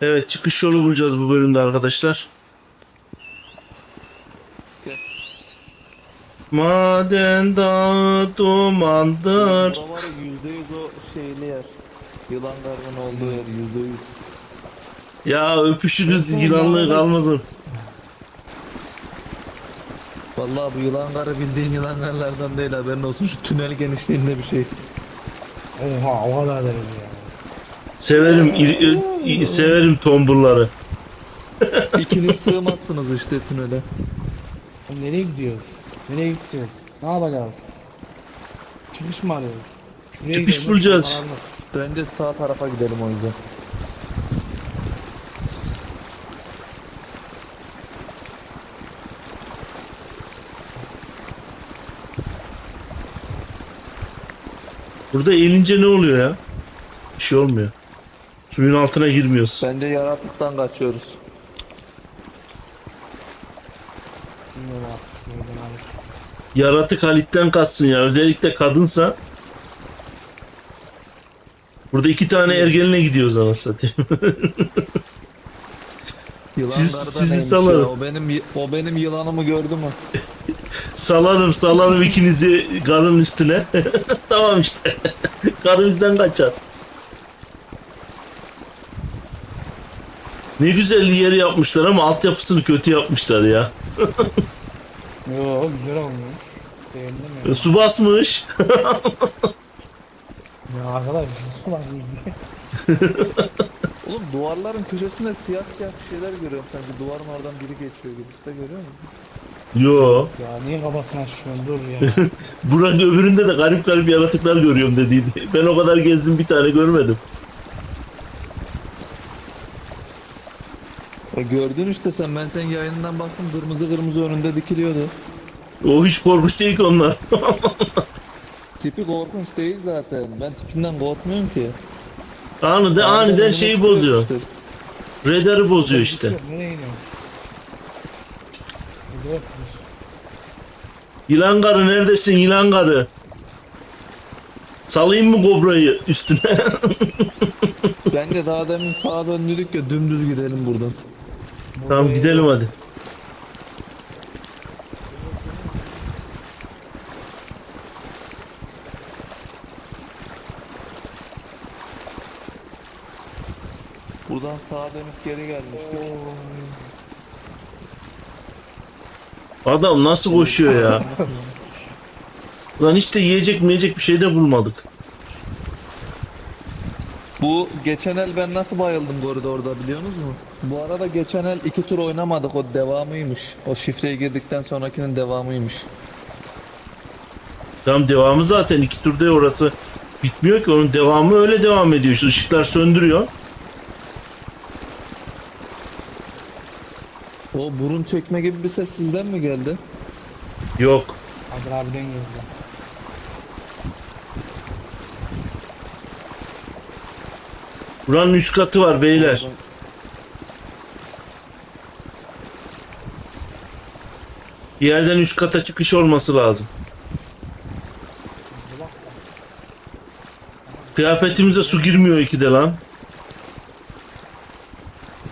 Evet çıkış yolu bulacağız bu bölümde arkadaşlar. Maden dağı dumandır. Burada var ya yüzde yüz o şeyli yer. Yılan gargın olduğu yer yüzde yüz. Ya öpüşürüz yılanlığı kalmasın. Vallahi bu yılan garı bildiğin yılan garlardan değil haberin olsun şu tünel genişliğinde bir şey. Oha o kadar derim ya. Severim iri- severim tomburları. İkiniz sığmazsınız işte tünele. Oğlum Nereye gidiyoruz? Nereye gideceğiz? Ne yapacağız? Çıkış mı arıyoruz? Şuraya Çıkış gidelim, bulacağız. Bence sağ tarafa gidelim o yüzden. Burada eğilince ne oluyor ya? Bir şey olmuyor. Suyun altına girmiyoruz. Bence yaratıktan kaçıyoruz. Bilmiyorum artık. Nereden alır? Yaratık Halit'ten kaçsın ya. Özellikle kadınsa. Burada iki tane ergenle gidiyoruz anasını satayım. Yılan Siz- garda sizi neymiş salarım. ya? O benim o benim yılanımı gördü mü? salarım salarım ikinizi karın üstüne. tamam işte. Karınızdan kaçar. Ne güzel yeri yapmışlar ama altyapısını kötü yapmışlar ya. Yo güzel olmuş. Beğendim ya. E, Su basmış. Ya arkadaş ulan iyi. Oğlum duvarların köşesinde siyah siyah bir şeyler görüyorum sanki duvarın oradan biri geçiyor gibi. Siz de görüyor musun? Yo. Ya niye kafasına şişiyorsun dur ya. Burak öbüründe de garip garip yaratıklar görüyorum dediydi. Ben o kadar gezdim bir tane görmedim. E gördün işte sen ben senin yayınından baktım kırmızı kırmızı önünde dikiliyordu. O hiç korkunç değil ki onlar. Tipi korkunç değil zaten. Ben tipinden korkmuyorum ki. Aniden, aniden Önüme şeyi bozuyor. işte. Radarı bozuyor işte. Nereye? Burada yokmuş. Yılan karı neredesin yılan karı? Salayım mı kobrayı üstüne? Bence daha demin sağa döndük ya dümdüz gidelim buradan. Tamam gidelim hadi. Buradan sağa dönüp geri gelmiştik. Adam nasıl koşuyor ya? Lan hiç de yiyecek miyecek bir şey de bulmadık. Bu geçen el ben nasıl bayıldım koridorda biliyorsunuz mu? Bu arada geçen el iki tur oynamadık o devamıymış. O şifreye girdikten sonrakinin devamıymış. Tamam devamı zaten iki turda orası bitmiyor ki onun devamı öyle devam ediyor. İşte ışıklar söndürüyor. O burun çekme gibi bir ses sizden mi geldi? Yok. Kadir abiden geldi. Buranın üst katı var beyler. Bir yerden üst kata çıkış olması lazım. Kıyafetimize su girmiyor ikide lan.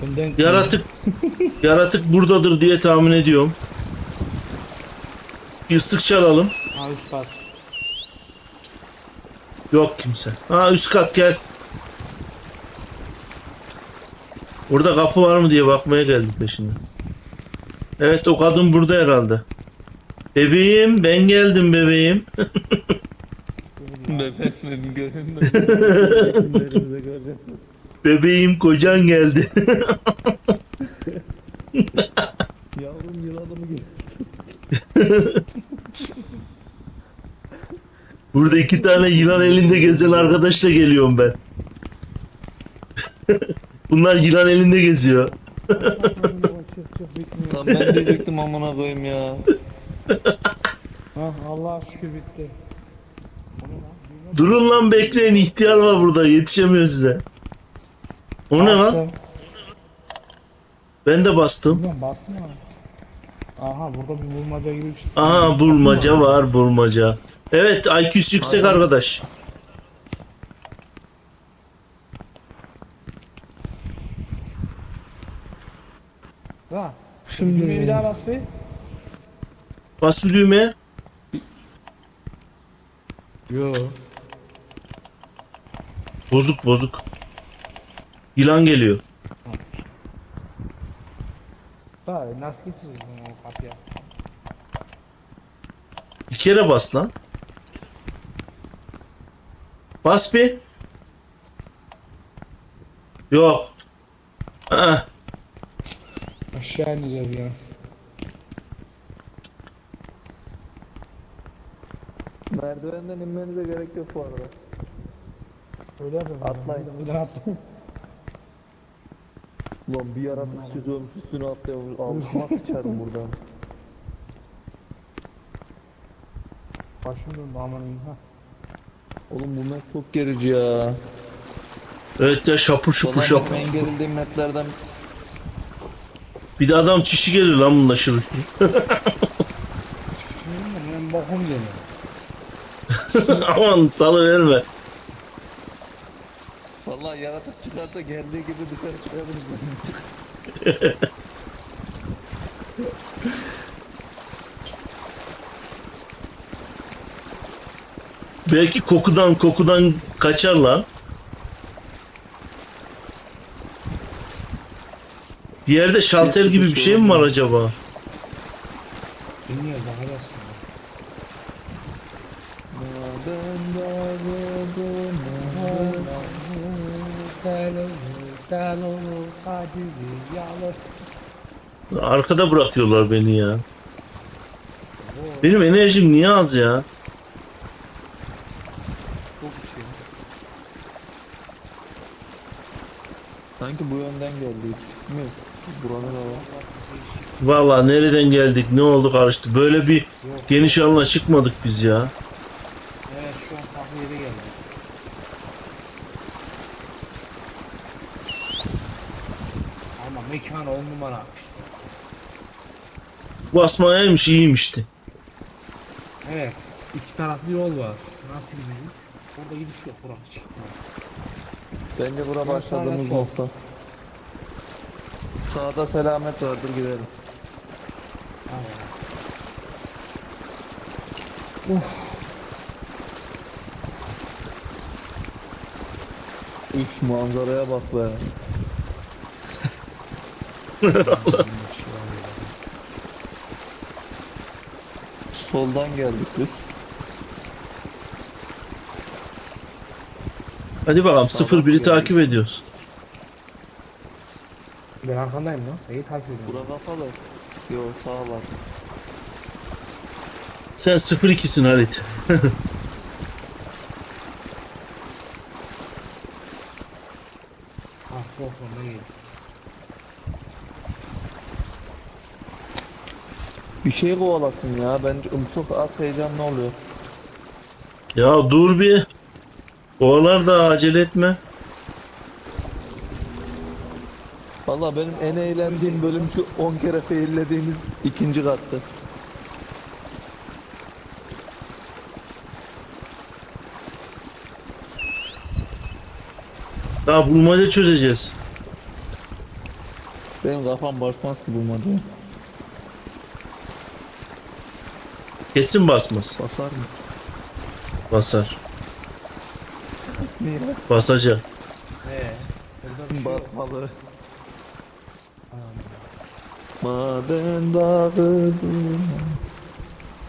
Önden Yaratık yaratık buradadır diye tahmin ediyorum. Bir ıslık çalalım. Yok kimse. Ha üst kat gel. Burada kapı var mı diye bakmaya geldik peşinden. Evet o kadın burada herhalde. Bebeğim ben geldim bebeğim. Bebeğim. Bebeğim kocan geldi. Yavrum yılanımı gel. Burada iki tane yılan elinde gezen arkadaşla geliyorum ben. Bunlar yılan elinde geziyor. Tam ben diyecektim amına koyayım ya. Ha Allah şükür bitti. Durun lan bekleyin ihtiyar var burada yetişemiyor size. O ne lan? Ben de bastım. Ulan bastın mı? Aha burada bir bulmaca gibi bir şey. Aha bulmaca var bulmaca. Evet IQ'su yüksek arkadaş. Da. Şimdi- Şimdi bir daha bas bir. Bas bir düğmeye. Yo. Bozuk bozuk. Yılan geliyor. Da nasıl geçeceğiz bunu o kapıya? Bir kere bas lan. Bas bir. Yok. Ah, Aşağı ineceğiz ya. Merdivenden inmenize gerek yok bu arada. Öyle yapalım. Atlayın. Bir daha atlayın. Ulan bir yaratık çiziyormuş üstüne atlıyormuş. Altıma sıçarım buradan. Başım döndü ha. Oğlum bu map çok gerici ya. evet ya şapur şupur şapur en gerildiğim maplerden Bir de adam çişi gelir lan bunda şırık. Şimdi benim bokum geliyor. Aman salı verme. Vallahi yaratık çıkarsa geldiği gibi dışarı çıkabilirsin. Belki kokudan kokudan kaçar lan. Bir yerde şalter gibi bir şey mi var acaba? Bilmiyoruz bakacağız şimdi. Arkada bırakıyorlar beni ya. Benim enerjim niye az ya? Çok şey. Sanki bu yönden geldik. Mi? Buranın hava. Vallahi nereden geldik ne oldu karıştı. Böyle bir geniş alana çıkmadık biz ya. Evet şu an farklı yere geldik. Ama mekan on numara. Basmayaymış iyiymişti. Evet. iki taraflı yol var. Nasıl gidiyoruz? Orada gidiş yok Burak çıkma. Bence bura başladığımız nokta. Sağda selamet vardır gidelim. Üf manzaraya bak be. Soldan geldik biz. Hadi bakalım 01'i takip ediyoruz. Ben arkandayım lan. Neyi takip ediyorum? Bura kapalı. Yo sağ var. Sen 02'sin Halit. Ah korkma ne geldi? Bir şey kovalasın ya. Bence çok az heyecanlı oluyor. Ya dur bir. Oğlar da acele etme. Valla benim en eğlendiğim bölüm şu 10 kere faillediğimiz ikinci kattı. Daha bulmaca çözeceğiz. Benim kafam basmaz ki bulmadı. Kesin basmaz. Basar mı? Basar. Niye? Basacak. Ee. Basmalı. Maden dağı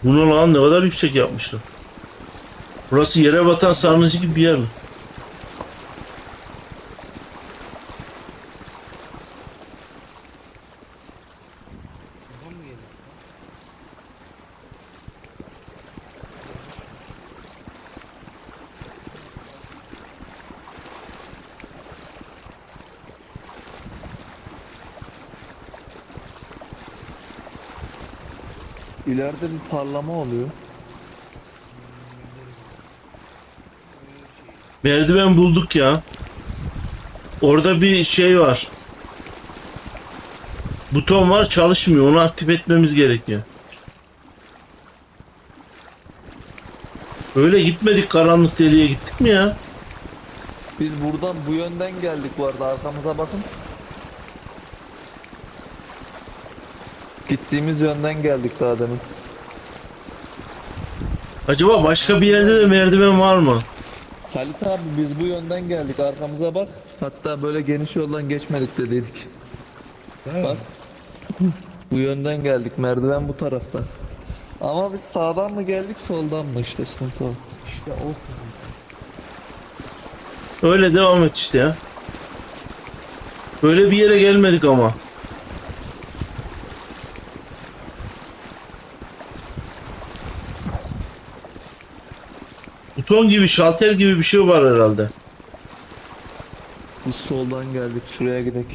Bu ne lan ne kadar yüksek yapmışlar. Burası yere batan sarnıcı gibi bir yer mi? İleride bir parlama oluyor. Merdiven bulduk ya. Orada bir şey var. Buton var çalışmıyor. Onu aktif etmemiz gerekiyor. Öyle gitmedik karanlık deliğe gittik mi ya? Biz buradan bu yönden geldik bu arada arkamıza bakın. Gittiğimiz yönden geldik daha demin. Acaba başka bir yerde de merdiven var mı? Halit abi biz bu yönden geldik arkamıza bak. Hatta böyle geniş yoldan geçmedik de dedik. Değil mi? Bak. Bu yönden geldik merdiven bu tarafta. Ama biz sağdan mı geldik soldan mı işte sıkıntı o. İşte o sıkıntı. Öyle devam et işte ya. Böyle bir yere gelmedik ama. Buton gibi, şalter gibi bir şey var herhalde. Biz soldan geldik şuraya gidelim.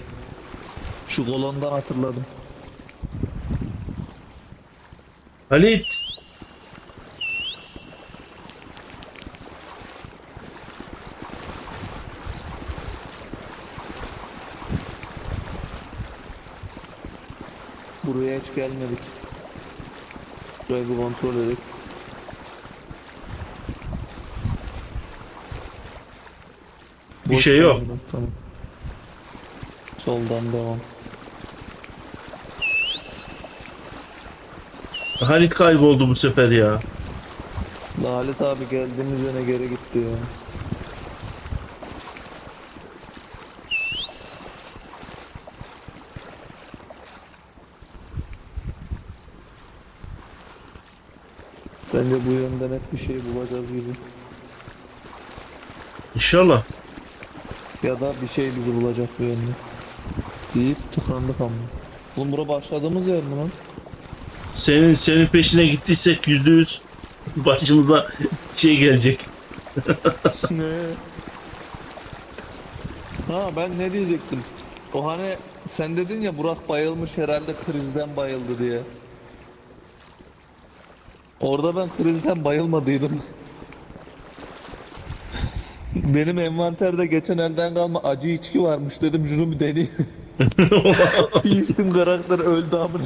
Şu kolondan hatırladım. Halit. Buraya hiç gelmedik. Şurayı bir kontrol edelim. Bir şey yok. Tamam. Soldan devam. Halit kayboldu bu sefer ya. Halit abi geldiğimiz yöne geri gitti ya. Bence bu yönden hep bir şey bulacağız gibi. İnşallah. Ya da bir şey bizi bulacak bu yönde. Deyip tıkandık ama. Oğlum bura başladığımız yer mi lan? Senin senin peşine gittiysek yüzde yüz başımıza şey gelecek. ne? Ha ben ne diyecektim? O hani sen dedin ya Burak bayılmış herhalde krizden bayıldı diye. Orada ben krizden bayılmadıydım. Benim envanterde geçen elden kalma acı içki varmış dedim şunu bir deneyeyim. bir içtim karakter öldü amına.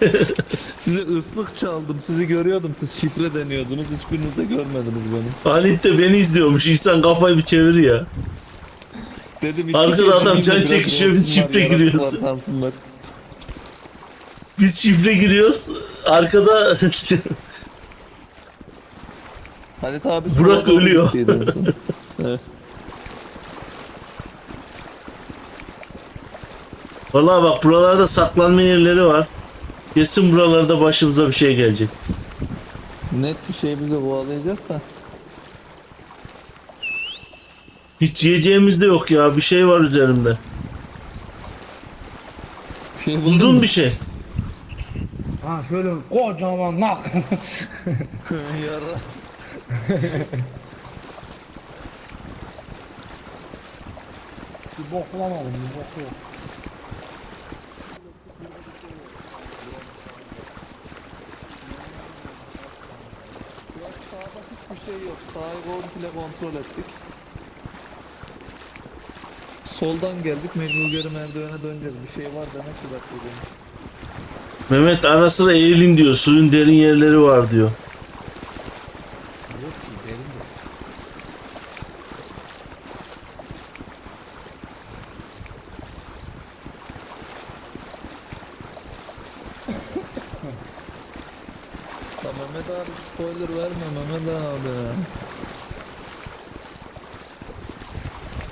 Size ıslık çaldım sizi görüyordum siz şifre deniyordunuz hiçbiriniz de görmediniz beni. Halit de beni izliyormuş. İnsan kafayı bir çevir ya. Dedim Arkada adam can çekişiyor, biz şifre giriyoruz. Biz şifre giriyoruz. Arkada Halit abi Burak ölüyor. Evet. Vallahi bak buralarda saklanma yerleri var. Kesin buralarda başımıza bir şey gelecek. Net bir şey bizi kovalayacak da. Hiç yiyeceğimiz de yok ya. Bir şey var üzerimde. Bir şey buldun Buldun mu? bir şey. Ha şöyle kocaman nak. Yara. bir bok bulamadım bir bok yok. Sağda hiçbir şey yok. Sağı komple kontrol ettik. Soldan geldik mecbur geri merdivene döneceğiz. Bir şey var demek ki bak. Mehmet ara sıra eğilin diyor. Suyun derin yerleri var diyor. Yok ki derin de. Ya Mehmet abi spoiler verme Mehmet abi.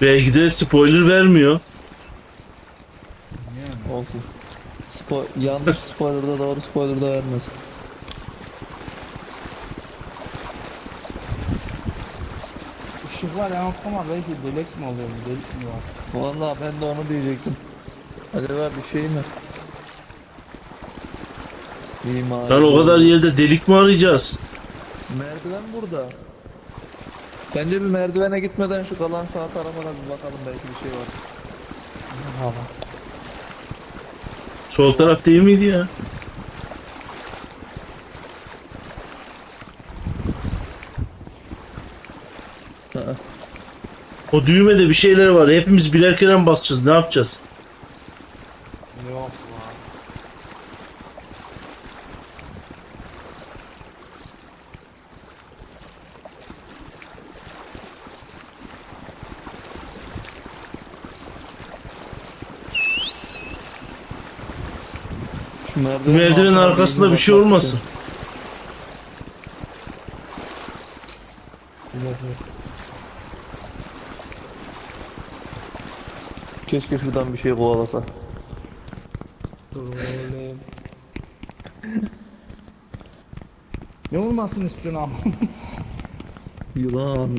Belki de spoiler vermiyor. Olsun. Spo yanlış spoiler'da doğru spoiler'da vermesin. Şu ışıklar yansıma belki delik mi oluyor delik mi var? Vallahi ben de onu diyecektim. Acaba bir şey mi? İma. Lan o kadar yerde delik mi arayacağız? Merdiven burada. Bence bir merdivene gitmeden şu kalan sağ tarafa da bir bakalım belki bir şey var. Ha Sol taraf değil miydi ya? Hı. O düğmede bir şeyler var. Hepimiz birer kere basacağız? Ne yapacağız? Yok var. Şu merdivenin, arkasında bir şey olmasın. Keşke şuradan bir şey kovalasa. Ne olmasını istiyorsun ama? Yılan.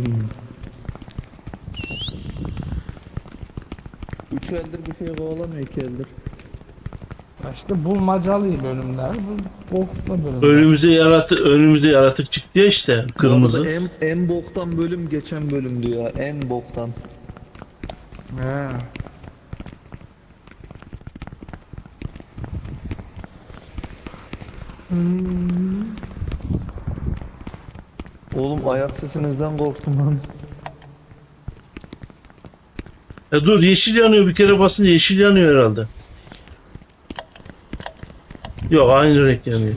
Üç eldir bir şey kovalamıyor iki eldir. Ya İşte bulmacalı bölümler, bu boklu bölümler. Önümüze yaratı önümüze yaratık çıktı ya işte kırmızı. En, en boktan bölüm geçen bölümdü ya. En boktan. He. Oğlum ayak sesinizden korktum lan. Ya dur yeşil yanıyor bir kere basınca yeşil yanıyor herhalde. Yok aynı renk yanıyor.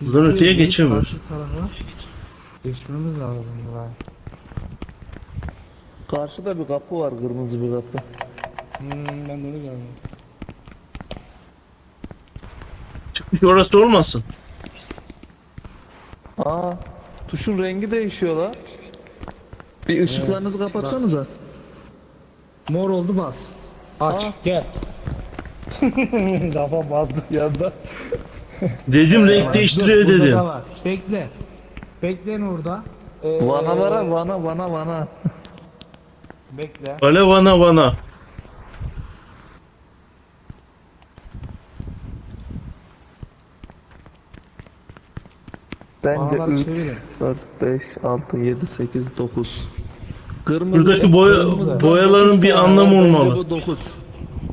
Buradan öteye geçemiyoruz. Geçmemiz lazım buraya. Karşıda bir kapı var kırmızı bir kapı. Hmm, ben de onu görmedim. Çıkmış orası olmasın. Aa, tuşun rengi değişiyor la. Bir ışıklarınızı kapatsanıza. Mor oldu bas. Aç Aa. gel. Kafa bastı yanda. Dedim renk değiştiriyor Dur, burada dedim. da var. Bekle. Orada. Ee, Vanalara vana vana vana. Bekle. Vale vana vana. Bence Vanaları 3, çevirin. 4, 5, 6, 7, 8, 9. Kırmızı. Buradaki boya, kırmızıdan boyaların bir anlamı var, olmalı. Bu 9.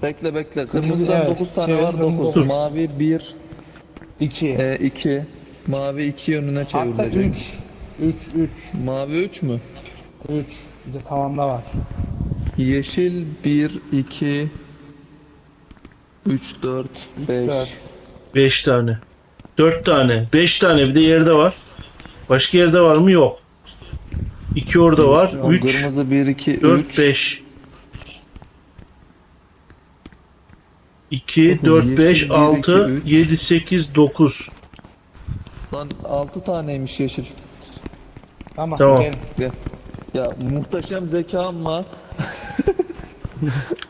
Bekle bekle. Kırmızıdan Evet, 9 tane var çevirdim, 9. dokuz. Mavi 1, 2. 2. Mavi 2 yönüne Hatta çevrilecek. 3. 3 3 Mavi 3 mü? 3. Bir de tamamda var. Yeşil 1, 2, 3, 4, 5. dört. 5 tane. 4 tane. 5 tane bir de yerde var. Başka yerde var mı? Yok. 2 orada var. 3, Kırmızı 1, 2, 4, 3. 5. 2, 4, 5, yeşil, bir, 6, iki, üç. 7, 8, 9. Lan 6 taneymiş yeşil. Tamam. Tamam. Gel. Ya, ya muhteşem zekam var.